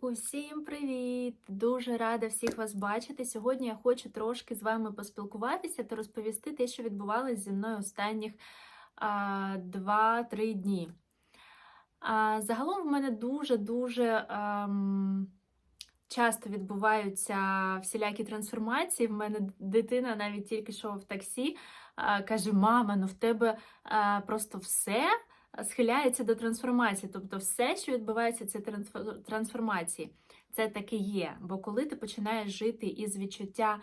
Усім привіт! Дуже рада всіх вас бачити. Сьогодні я хочу трошки з вами поспілкуватися та розповісти те, що відбувалося зі мною останніх а, 2-3 дні. А, загалом в мене дуже-дуже ем, часто відбуваються всілякі трансформації. В мене дитина навіть тільки що в таксі каже: Мама, ну в тебе а, просто все схиляється до трансформації. Тобто, все, що відбувається, це трансфо- трансформації. Це таки є. Бо коли ти починаєш жити із відчуття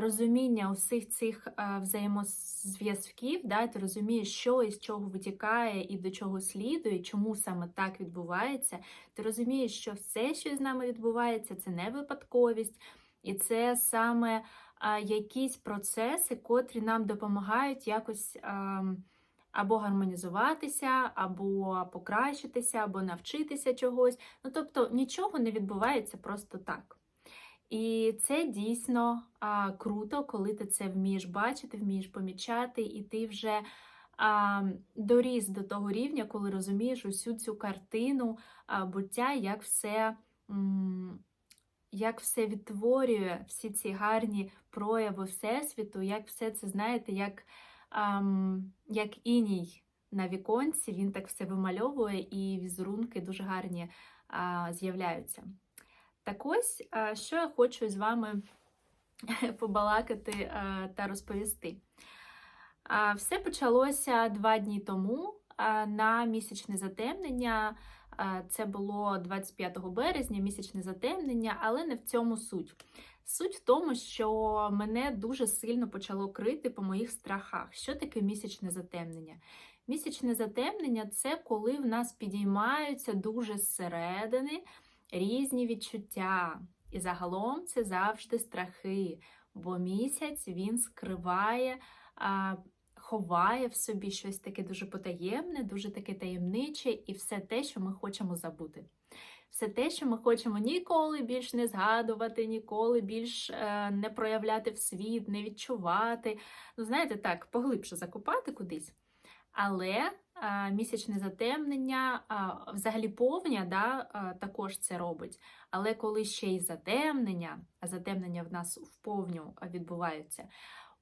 розуміння усіх цих взаємозв'язків, да, ти розумієш, що із чого витікає і до чого слідує, чому саме так відбувається. Ти розумієш, що все, що з нами відбувається, це не випадковість, і це саме якісь процеси, котрі нам допомагають якось. Або гармонізуватися, або покращитися, або навчитися чогось. Ну, тобто нічого не відбувається просто так. І це дійсно а, круто, коли ти це вмієш бачити, вмієш помічати, і ти вже а, доріс до того рівня, коли розумієш усю цю картину а, буття, як все. м, Як все відтворює всі ці гарні прояви Всесвіту, як все це, знаєте, як як іній на віконці, він так все вимальовує, і візерунки дуже гарні з'являються. Так ось, що я хочу з вами побалакати та розповісти. Все почалося два дні тому на місячне затемнення. А, Це було 25 березня, місячне затемнення, але не в цьому суть. Суть в тому, що мене дуже сильно почало крити по моїх страхах. Що таке місячне затемнення? Місячне затемнення це коли в нас підіймаються дуже зсередини різні відчуття. І загалом це завжди страхи, бо місяць він скриває, ховає в собі щось таке дуже потаємне, дуже таке таємниче, і все те, що ми хочемо забути все те, що ми хочемо ніколи більш не згадувати, ніколи більш е, не проявляти в світ, не відчувати. Ну, знаєте, так, поглибше закопати кудись. Але е, місячне затемнення, е, взагалі повня, да, е, також це робить. Але коли ще й затемнення, а затемнення в нас в повню відбуваються,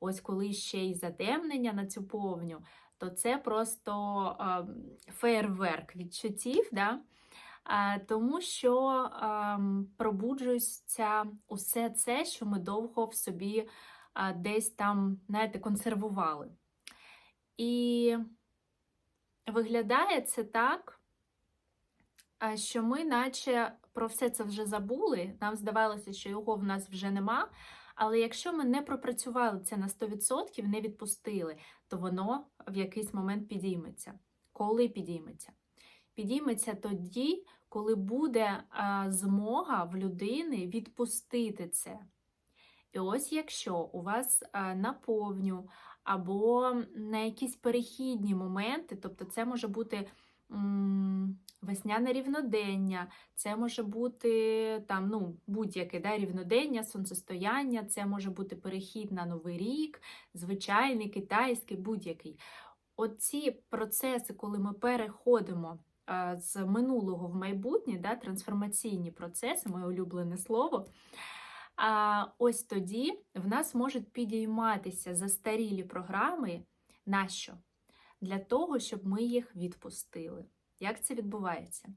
ось коли ще й затемнення на цю повню, то це просто фейерверк відчуттів. Да? Тому що пробуджується усе це, що ми довго в собі десь там, знаєте, консервували. І виглядає це так, що ми, наче про все це вже забули, нам здавалося, що його в нас вже нема. Але якщо ми не пропрацювали це на 100%, не відпустили, то воно в якийсь момент підійметься. Коли підійметься? Підійметься тоді, коли буде змога в людини відпустити це. І ось якщо у вас на повню або на якісь перехідні моменти, тобто це може бути весняне рівнодення, це може бути там, ну, будь-яке да, рівнодення, сонцестояння, це може бути перехід на Новий рік, звичайний, китайський, будь-який. Оці процеси, коли ми переходимо а, з минулого в майбутнє, да, трансформаційні процеси, моє улюблене слово. А ось тоді в нас можуть підійматися застарілі програми. Нащо? Для того, щоб ми їх відпустили. Як це відбувається?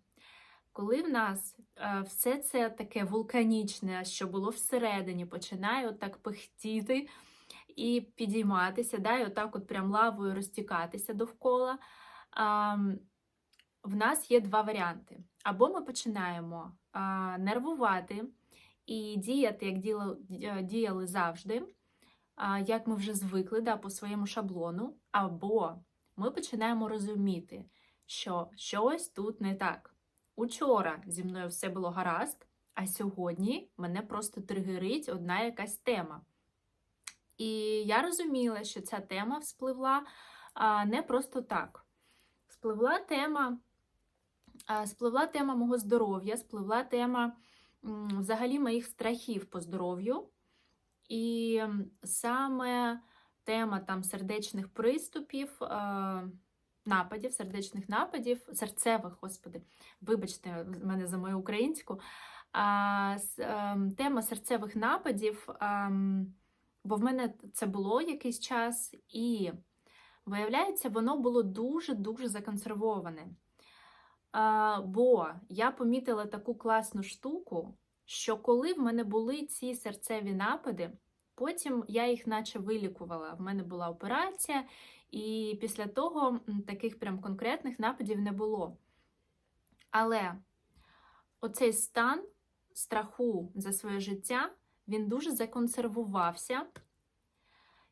Коли в нас е, все це таке вулканічне, що було всередині, починає отак пихтіти і підійматися, да, і отак от прям лавою розтікатися довкола. В нас є два варіанти. Або ми починаємо нервувати і діяти, як діяли, завжди, як ми вже звикли да, по своєму шаблону, або ми починаємо розуміти, що щось тут не так. Учора зі мною все було гаразд, а сьогодні мене просто тригерить одна якась тема. І я розуміла, що ця тема вспливла не просто так. Спливла тема, спливла тема мого здоров'я, спливла тема взагалі моїх страхів по здоров'ю. І саме тема там сердечних приступів, а, нападів, сердечних нападів, серцевих, господи, вибачте мене за мою українську. Ем, Тема серцевих нападів, ем, бо в мене це було якийсь час, і виявляється, воно було дуже-дуже законсервоване. Бо я помітила таку класну штуку, що коли в мене були ці серцеві напади, потім я їх наче вилікувала. В мене була операція, і після того таких прям конкретних нападів не було. Але оцей стан страху за своє життя, він дуже законсервувався.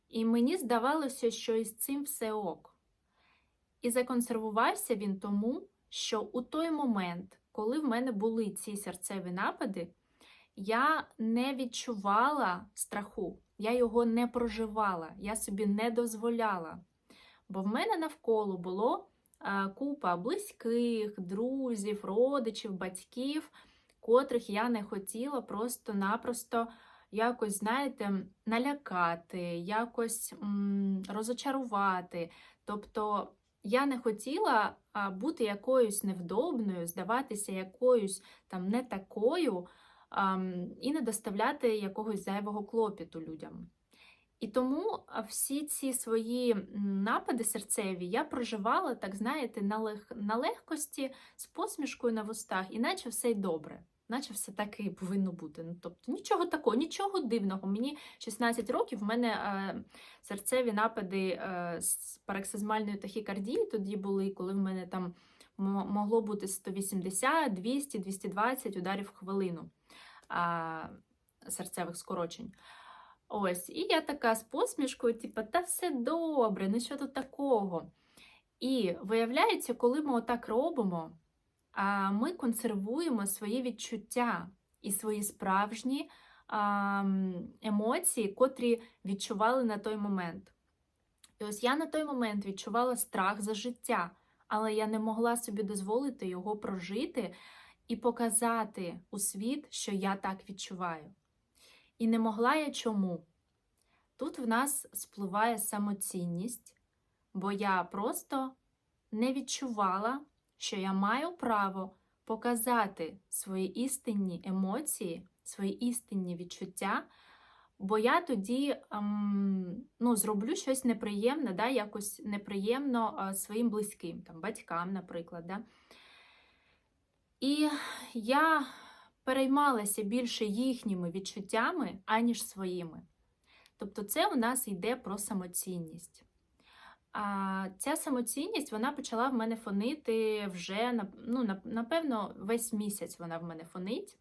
І мені здавалося, що із цим все ок. І законсервувався він тому, що у той момент, коли в мене були ці серцеві напади, я не відчувала страху, я його не проживала, я собі не дозволяла. Бо в мене навколо було е, купа близьких, друзів, родичів, батьків, котрих я не хотіла просто-напросто якось, знаєте, налякати, якось м, розочарувати. Тобто я не хотіла бути якоюсь невдобною, здаватися якоюсь там не такою і не доставляти якогось зайвого клопіту людям. І тому всі ці свої напади серцеві я проживала, так знаєте, на, лег... на легкості, з посмішкою на вустах, іначе все й добре. Наче все так і повинно бути. Ну, тобто нічого такого, нічого дивного. Мені 16 років, в мене е, серцеві напади е, з парексизмальної тахікардії тоді були, коли в мене там могло бути 180, 200, 220 ударів в хвилину а, серцевих скорочень. Ось, і я така з посмішкою, типу, та все добре, ну що тут такого? І виявляється, коли ми отак робимо, а, ми консервуємо свої відчуття і свої справжні а, емоції, котрі відчували на той момент. І ось я на той момент відчувала страх за життя, але я не могла собі дозволити його прожити і показати у світ, що я так відчуваю. І не могла я чому? Тут в нас спливає самоцінність, бо я просто не відчувала, що я маю право показати свої істинні емоції, свої істинні відчуття, бо я тоді ем, ну, зроблю щось неприємне, да, якось неприємно своїм близьким, там, батькам, наприклад. Да. І я переймалася більше їхніми відчуттями, аніж своїми. Тобто, це у нас йде про самоцінність. А ця самоцінність вона почала в мене фонити вже ну, напевно, весь місяць вона в мене фонить.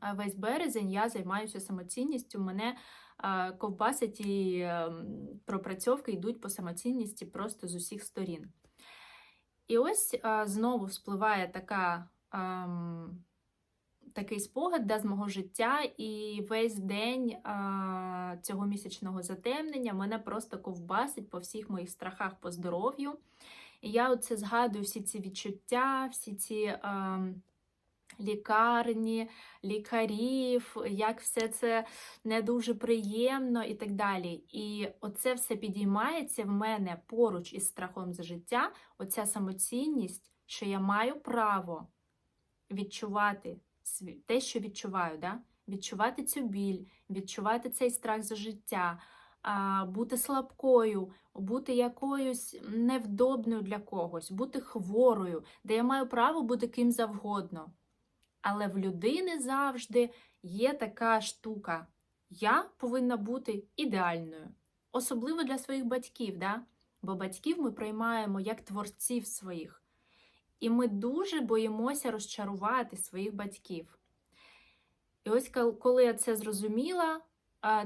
А Весь березень я займаюся самоцінністю. Мене а, ковбасить і ем, пропрацьовки йдуть по самоцінності просто з усіх сторін. І ось знову вспливає така, ем, такий спогад да, з мого життя, і весь день а, цього місячного затемнення мене просто ковбасить по всіх моїх страхах по здоров'ю. І я оце згадую всі ці відчуття, всі ці ем, лікарні, лікарів, як все це не дуже приємно і так далі. І оце все підіймається в мене поруч із страхом за життя, оця самоцінність, що я маю право відчувати те, що відчуваю, да? відчувати цю біль, відчувати цей страх за життя, бути слабкою, бути якоюсь невдобною для когось, бути хворою, де я маю право бути ким завгодно. Але в людини завжди є така штука. Я повинна бути ідеальною, особливо для своїх батьків, да? бо батьків ми приймаємо як творців своїх. І ми дуже боїмося розчарувати своїх батьків. І ось коли я це зрозуміла,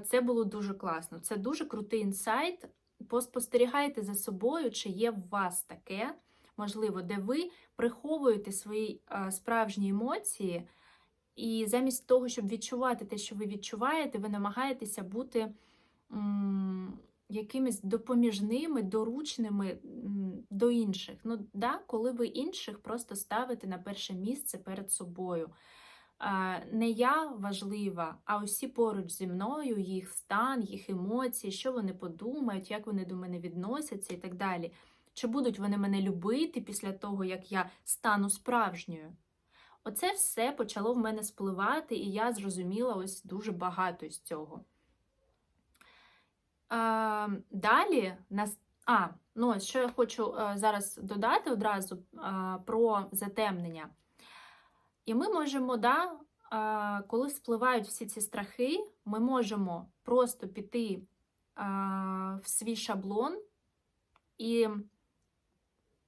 це було дуже класно. Це дуже крутий інсайт. Поспостерігайте за собою, чи є в вас таке, можливо, де ви приховуєте свої справжні емоції, і замість того, щоб відчувати те, що ви відчуваєте, ви намагаєтеся бути якимись допоміжними, доручними до інших. Ну, да, коли ви інших просто ставите на перше місце перед собою. Не я важлива, а усі поруч зі мною, їх стан, їх емоції, що вони подумають, як вони до мене відносяться і так далі. Чи будуть вони мене любити після того, як я стану справжньою? Оце все почало в мене спливати, і я зрозуміла ось дуже багато з цього. А, далі нас. А, ну що я хочу зараз додати одразу про затемнення. І ми можемо, да, коли спливають всі ці страхи, ми можемо просто піти в свій шаблон і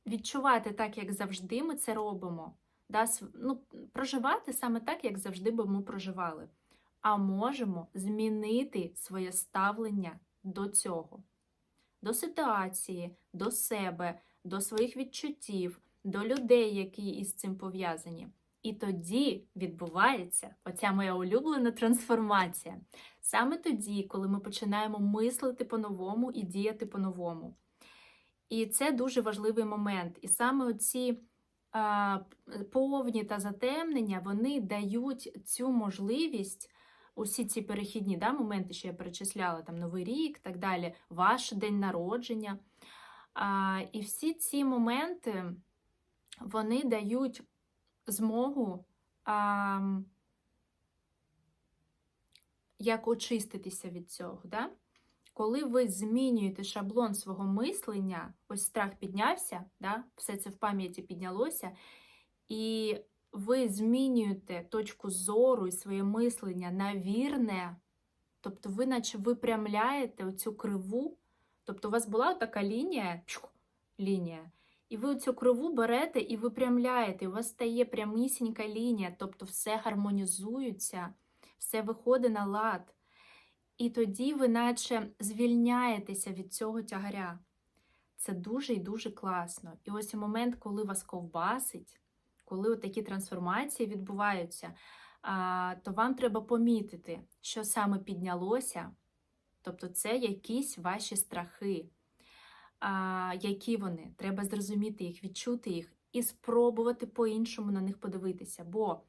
відчувати так, як завжди ми це робимо. Да, ну, проживати саме так, як завжди би ми проживали. А можемо змінити своє ставлення до цього, до ситуації, до себе, до своїх відчуттів, до людей, які із цим пов'язані. І тоді відбувається оця моя улюблена трансформація. Саме тоді, коли ми починаємо мислити по-новому і діяти по-новому. І це дуже важливий момент. І саме оці а, повні та затемнення вони дають цю можливість. Усі ці перехідні да, моменти, що я перечисляла, там Новий рік, так далі, ваш день народження. А, і всі ці моменти вони дають змогу а, як очиститися від цього. Да? Коли ви змінюєте шаблон свого мислення, ось страх піднявся, да? все це в пам'яті піднялося, і ви змінюєте точку зору і своє мислення на вірне, тобто ви наче випрямляєте оцю криву, тобто у вас була така лінія, лінія, і ви цю криву берете і випрямляєте, і у вас стає прямісінька лінія, тобто все гармонізується, все виходить на лад. І тоді ви наче звільняєтеся від цього тягаря. Це дуже і дуже класно. І ось момент, коли вас ковбасить, коли такі трансформації відбуваються, то вам треба помітити, що саме піднялося, тобто це якісь ваші страхи. Які вони? Треба зрозуміти їх, відчути їх і спробувати по-іншому на них подивитися. Бо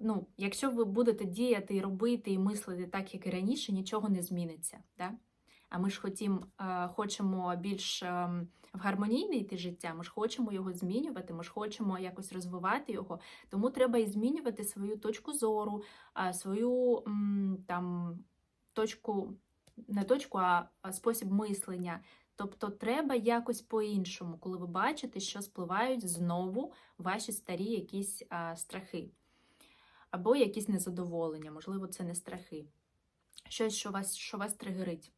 ну, якщо ви будете діяти і робити і мислити так, як і раніше, нічого не зміниться. Да? А ми ж хотім, а, хочемо більш а, в гармонійне йти життя, ми ж хочемо його змінювати, ми ж хочемо якось розвивати його. Тому треба і змінювати свою точку зору, свою там, точку, не точку, а спосіб мислення. Тобто треба якось по-іншому, коли ви бачите, що спливають знову ваші старі якісь а, страхи. Або якісь незадоволення, можливо, це не страхи. Щось, що вас, що вас тригерить.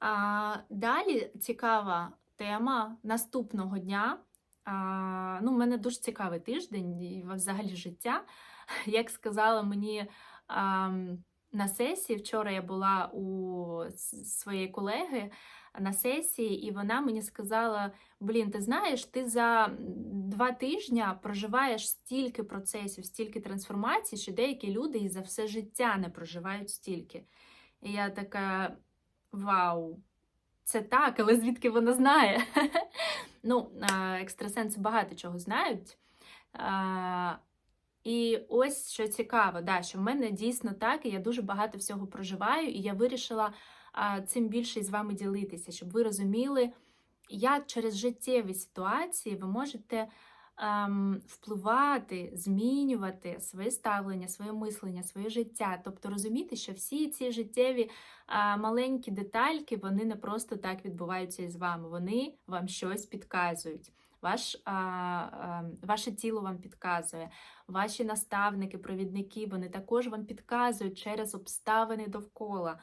А, далі цікава тема наступного дня. А, ну, У мене дуже цікавий тиждень і взагалі життя. Як сказала мені а, на сесії, вчора я була у своєї колеги на сесії, і вона мені сказала: Блін, ти знаєш, ти за два тижні проживаєш стільки процесів, стільки трансформацій, що деякі люди і за все життя не проживають стільки. І я така: Вау! Це так, але звідки вона знає? Ну, екстрасенси багато чого знають. І ось що цікаво, да, що в мене дійсно так, і я дуже багато всього проживаю, і я вирішила цим більше з вами ділитися, щоб ви розуміли, як через життєві ситуації ви можете ем, впливати, змінювати своє ставлення, своє мислення, своє життя. Тобто розуміти, що всі ці життєві е, маленькі детальки, вони не просто так відбуваються із вами, вони вам щось підказують. Ваш, а, а, Ваше тіло вам підказує, ваші наставники, провідники, вони також вам підказують через обставини довкола.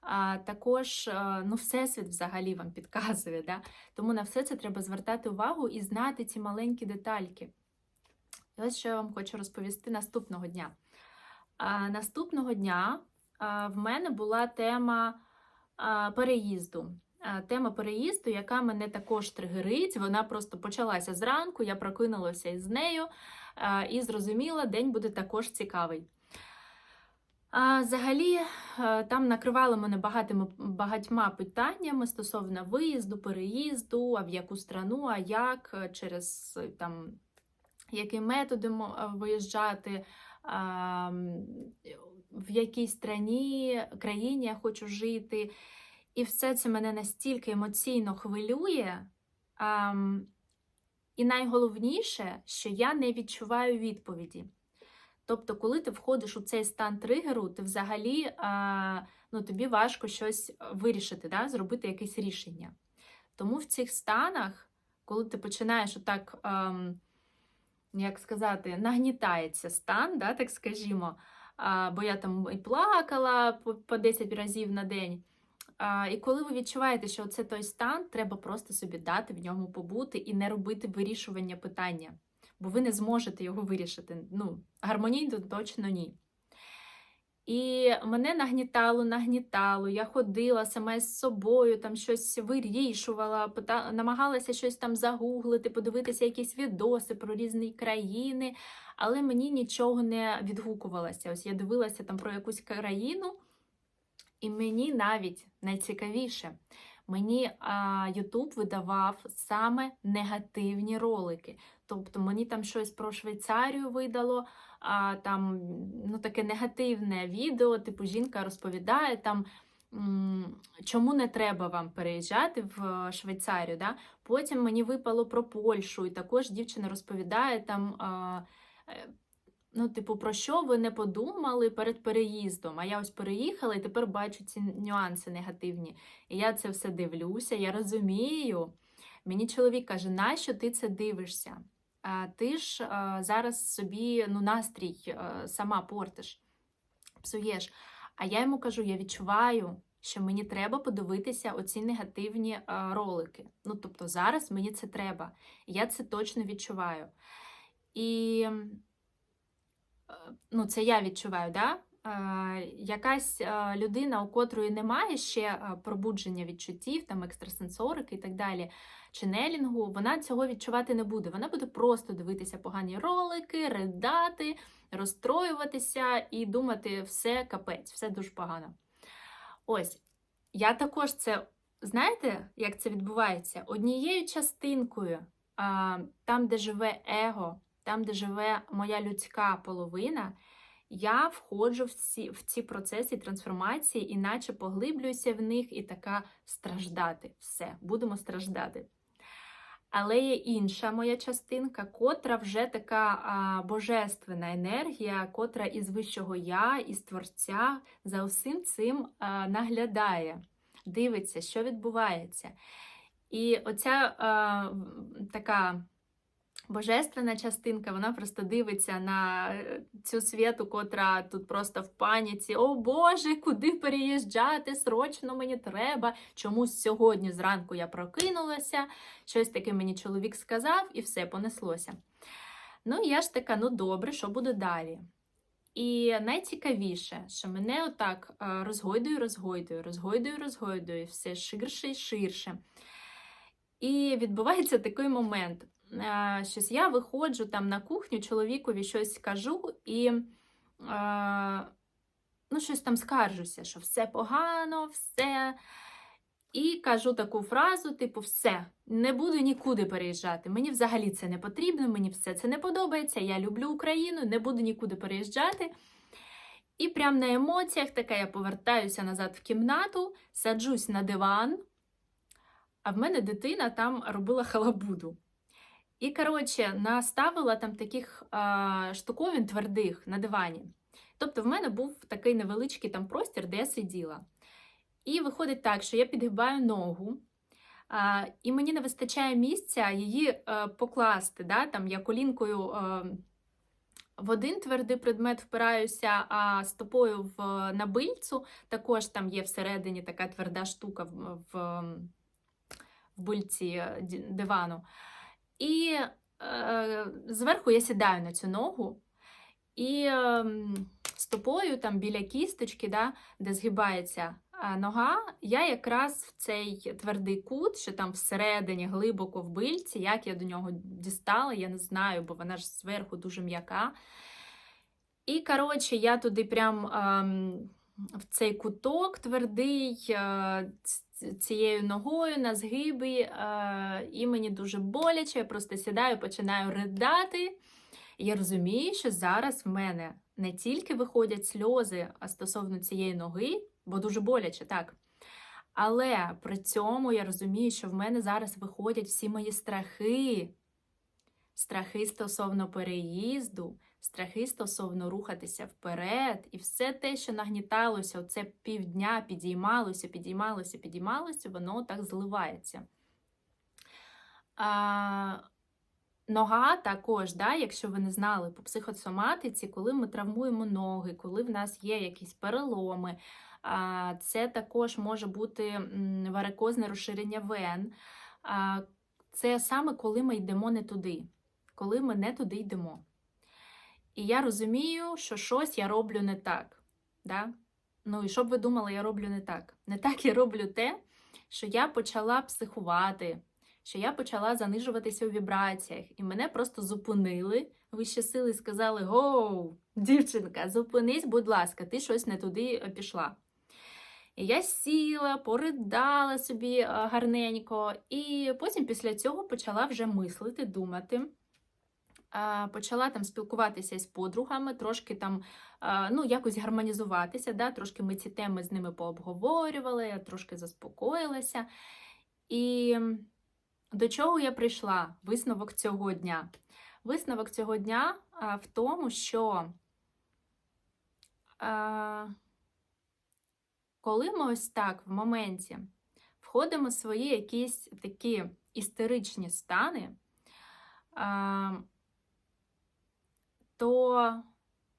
А також ну, всесвіт взагалі вам підказує. Да? Тому на все це треба звертати увагу і знати ці маленькі детальки. І ось що я вам хочу розповісти наступного дня. А, Наступного дня а, в мене була тема а, переїзду. А, Тема переїзду, яка мене також тригерить. Вона просто почалася зранку, я прокинулася із нею а, і зрозуміла, день буде також цікавий. А Взагалі, е, там накривали мене багатими, багатьма питаннями стосовно виїзду, переїзду, а в яку страну, а як, е, через е, там, які методи виїжджати, в якій страні, країні я хочу жити. І все це мене настільки емоційно хвилює. Ам, і найголовніше, що я не відчуваю відповіді. Тобто, коли ти входиш у цей стан тригеру, ти взагалі ну, тобі важко щось вирішити, да? зробити якесь рішення. Тому в цих станах, коли ти починаєш отак, ам, як сказати, нагнітається стан, да, так скажімо, бо я там і плакала по, по 10 разів на день. І коли ви відчуваєте, що це той стан, треба просто собі дати в ньому побути і не робити вирішування питання, бо ви не зможете його вирішити. Ну, гармонійно точно ні. І мене нагнітало, нагнітало. Я ходила сама з собою, там щось вирішувала, намагалася щось там загуглити, подивитися якісь відоси про різні країни, але мені нічого не відгукувалося. Ось я дивилася там про якусь країну, і мені навіть найцікавіше, мені Ютуб видавав саме негативні ролики. Тобто мені там щось про Швейцарію видало, а, там ну, таке негативне відео, типу жінка розповідає там. Чому не треба вам переїжджати в Швейцарію? Да? Потім мені випало про Польщу, і також дівчина розповідає там, а, ну, типу, про що ви не подумали перед переїздом. А я ось переїхала і тепер бачу ці нюанси негативні. І я це все дивлюся, я розумію. Мені чоловік каже, нащо ти це дивишся? ти ж зараз собі ну, настрій сама портиш, псуєш. А я йому кажу: я відчуваю, що мені треба подивитися оці негативні ролики. Ну, тобто, зараз мені це треба. Я це точно відчуваю. І ну, це я відчуваю, да? Якась людина, у котрої немає ще пробудження відчуттів, там екстрасенсорики і так далі ченелінгу, вона цього відчувати не буде. Вона буде просто дивитися погані ролики, ридати, розстроюватися і думати, все капець, все дуже погано. Ось, я також це, знаєте, як це відбувається? Однією частинкою, там, де живе его, там, де живе моя людська половина. Я входжу в ці в ці процеси трансформації, іначе поглиблююся в них і така страждати. Все, будемо страждати. Але є інша моя частинка, котра вже така а, божественна енергія, котра із вищого я, із творця за усім цим а, наглядає, дивиться, що відбувається. І оця а, така божественна частинка, вона просто дивиться на е, цю світу, котра тут просто в паніці. О Боже, куди переїжджати? Срочно мені треба. Чомусь сьогодні зранку я прокинулася, щось таке мені чоловік сказав, і все понеслося. Ну, я ж така, ну добре, що буде далі? І найцікавіше, що мене отак е, розгойдує, розгойдує, розгойдує, розгойдує, все ширше і ширше. І відбувається такий момент щось я виходжу там на кухню, чоловікові щось кажу і ну, щось там скаржуся, що все погано, все. І кажу таку фразу: типу, все, не буду нікуди переїжджати. Мені взагалі це не потрібно, мені все це не подобається. Я люблю Україну, не буду нікуди переїжджати. І прямо на емоціях така я повертаюся назад в кімнату, саджусь на диван, а в мене дитина там робила халабуду. І, коротше, наставила там таких а, штуковин твердих на дивані. Тобто, в мене був такий невеличкий там простір, де я сиділа. І виходить так, що я підгибаю ногу, а, і мені не вистачає місця її а, е, покласти. Да? Там Я колінкою а, в один твердий предмет впираюся, а стопою в набильцю також там є всередині така тверда штука в, в, в бульці е, дивану. І е, зверху я сідаю на цю ногу, і е, стопою там біля кісточки, да, де згибається нога, я якраз в цей твердий кут, що там всередині глибоко в бильці, як я до нього дістала, я не знаю, бо вона ж зверху дуже м'яка. І, коротше, я туди прям е, в цей куток твердий. Е, цією ногою на згибі, е, і мені дуже боляче, я просто сідаю, починаю ридати. І я розумію, що зараз в мене не тільки виходять сльози стосовно цієї ноги, бо дуже боляче, так. Але при цьому я розумію, що в мене зараз виходять всі мої страхи. Страхи стосовно переїзду, страхи стосовно рухатися вперед, і все те, що нагніталося, оце півдня підіймалося, підіймалося, підіймалося, воно так зливається. А, Нога також, да, якщо ви не знали, по психосоматиці, коли ми травмуємо ноги, коли в нас є якісь переломи, а, це також може бути варикозне розширення вен. А, Це саме коли ми йдемо не туди, коли ми не туди йдемо. І я розумію, що щось я роблю не так. Да? Ну і що б ви думали, я роблю не так? Не так я роблю те, що я почала психувати, що я почала занижуватися у вібраціях, і мене просто зупинили вищі сили сказали: Гоу, дівчинка, зупинись, будь ласка, ти щось не туди е, пішла. І я сіла, поридала собі е, гарненько, і потім після цього почала вже мислити, думати. Почала там спілкуватися з подругами, трошки там ну, якось гармонізуватися. Да? Трошки ми ці теми з ними пообговорювали, я трошки заспокоїлася. І до чого я прийшла? Висновок цього дня. Висновок цього дня в тому, що коли ми ось так в моменті входимо в свої якісь такі істеричні стани, то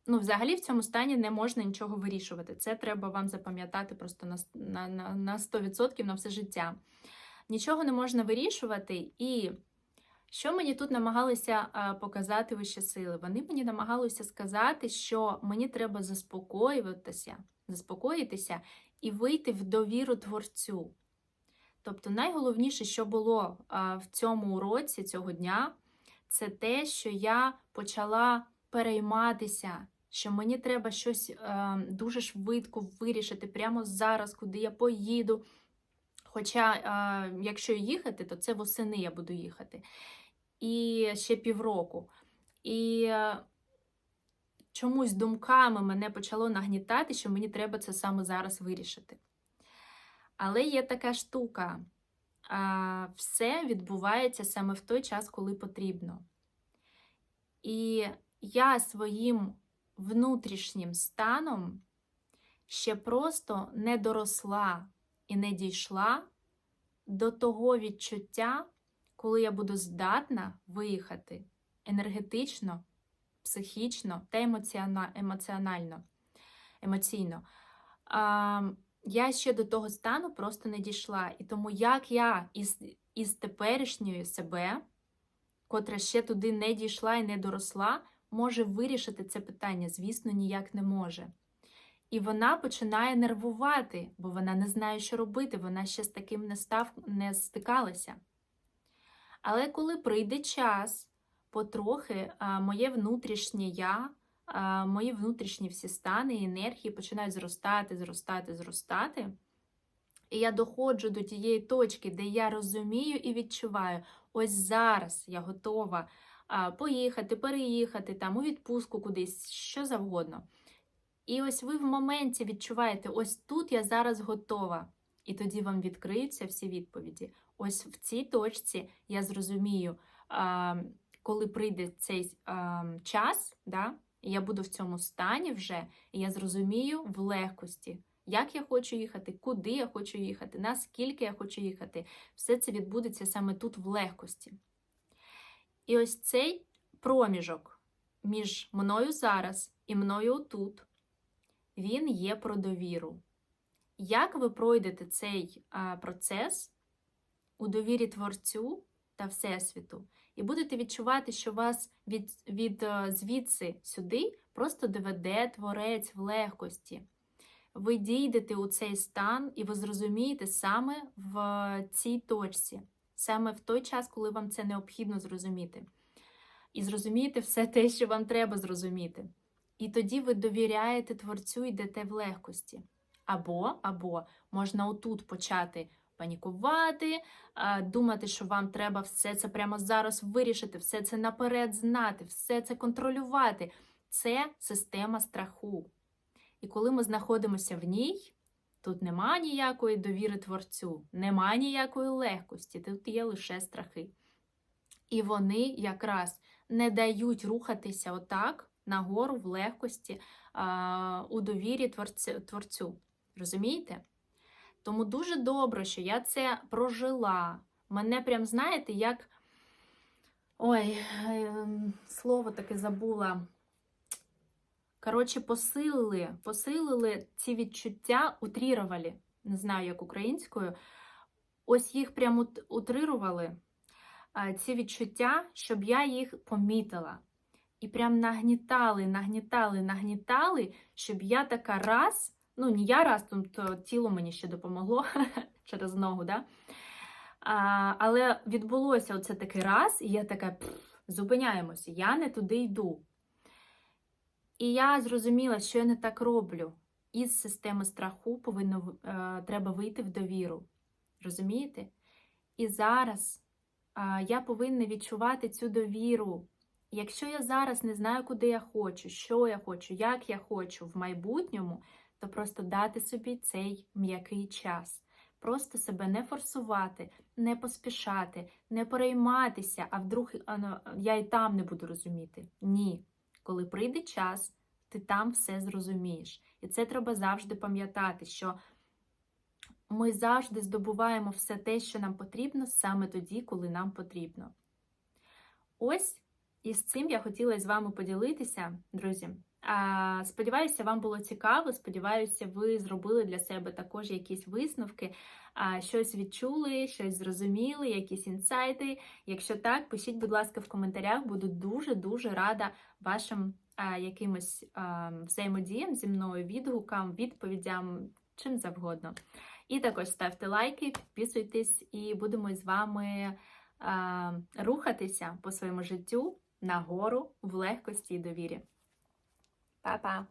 ну, взагалі в цьому стані не можна нічого вирішувати. Це треба вам запам'ятати просто на, на, на, на 100% на все життя. Нічого не можна вирішувати. І що мені тут намагалися показати вищі сили? Вони мені намагалися сказати, що мені треба заспокоюватися, заспокоїтися і вийти в довіру творцю. Тобто, найголовніше, що було в цьому уроці цього дня, це те, що я почала перейматися, що мені треба щось е, дуже швидко вирішити прямо зараз, куди я поїду. Хоча, е, якщо їхати, то це восени я буду їхати. І ще півроку. І е, чомусь думками мене почало нагнітати, що мені треба це саме зараз вирішити. Але є така штука. Е, все відбувається саме в той час, коли потрібно. І я своїм внутрішнім станом ще просто не доросла і не дійшла до того відчуття, коли я буду здатна виїхати енергетично, психічно та емоціонально. емоційно. А, Я ще до того стану просто не дійшла. І тому як я із, із теперішньої себе, котра ще туди не дійшла і не доросла, може вирішити це питання, звісно, ніяк не може. І вона починає нервувати, бо вона не знає, що робити, вона ще з таким не, став, не стикалася. Але коли прийде час, потрохи моє внутрішнє я, мої внутрішні всі стани і енергії починають зростати, зростати, зростати. І я доходжу до тієї точки, де я розумію і відчуваю, ось зараз я готова поїхати, переїхати, там у відпустку кудись, що завгодно. І ось ви в моменті відчуваєте, ось тут я зараз готова. І тоді вам відкриються всі відповіді. Ось в цій точці я зрозумію, коли прийде цей час, да, я буду в цьому стані вже, і я зрозумію в легкості, як я хочу їхати, куди я хочу їхати, наскільки я хочу їхати. Все це відбудеться саме тут в легкості. І ось цей проміжок між мною зараз і мною тут, він є про довіру. Як ви пройдете цей процес у довірі Творцю та Всесвіту, і будете відчувати, що вас від, від звідси сюди просто доведе творець в легкості. Ви дійдете у цей стан, і ви зрозумієте саме в цій точці саме в той час, коли вам це необхідно зрозуміти. І зрозумієте все те, що вам треба зрозуміти. І тоді ви довіряєте творцю йдете в легкості. Або, або можна отут почати панікувати, думати, що вам треба все це прямо зараз вирішити, все це наперед знати, все це контролювати. Це система страху. І коли ми знаходимося в ній, Тут нема ніякої довіри творцю, нема ніякої легкості, тут є лише страхи. І вони якраз не дають рухатися отак нагору в легкості, а, у довірі творцю. Розумієте? Тому дуже добре, що я це прожила. Мене прям, знаєте, як. Ой, ем, слово таке забула. Коротше, посилили, посилили ці відчуття, утрірували. Не знаю, як українською. Ось їх прям утрирували, ці відчуття, щоб я їх помітила. І прям нагнітали, нагнітали, нагнітали, щоб я така раз, ну не я раз, то тіло мені ще допомогло через ногу, да? А, але відбулося оце такий раз, і я така зупиняємося, я не туди йду. І я зрозуміла, що я не так роблю. Із системи страху повинно, е, треба вийти в довіру. Розумієте? І зараз а, я повинна відчувати цю довіру. Якщо я зараз не знаю, куди я хочу, що я хочу, як я хочу в майбутньому, то просто дати собі цей м'який час. Просто себе не форсувати, не поспішати, не перейматися, а вдруг ну, я і там не буду розуміти. Ні. Коли прийде час, ти там все зрозумієш. І це треба завжди пам'ятати, що ми завжди здобуваємо все те, що нам потрібно, саме тоді, коли нам потрібно. Ось і з цим я хотіла з вами поділитися, друзі. Сподіваюся, вам було цікаво. Сподіваюся, ви зробили для себе також якісь висновки, щось відчули, щось зрозуміли, якісь інсайти. Якщо так, пишіть, будь ласка, в коментарях. Буду дуже-дуже рада вашим якимось взаємодіям зі мною, відгукам, відповідям, чим завгодно. І також ставте лайки, підписуйтесь, і будемо з вами рухатися по своєму життю нагору в легкості і довірі. 爸爸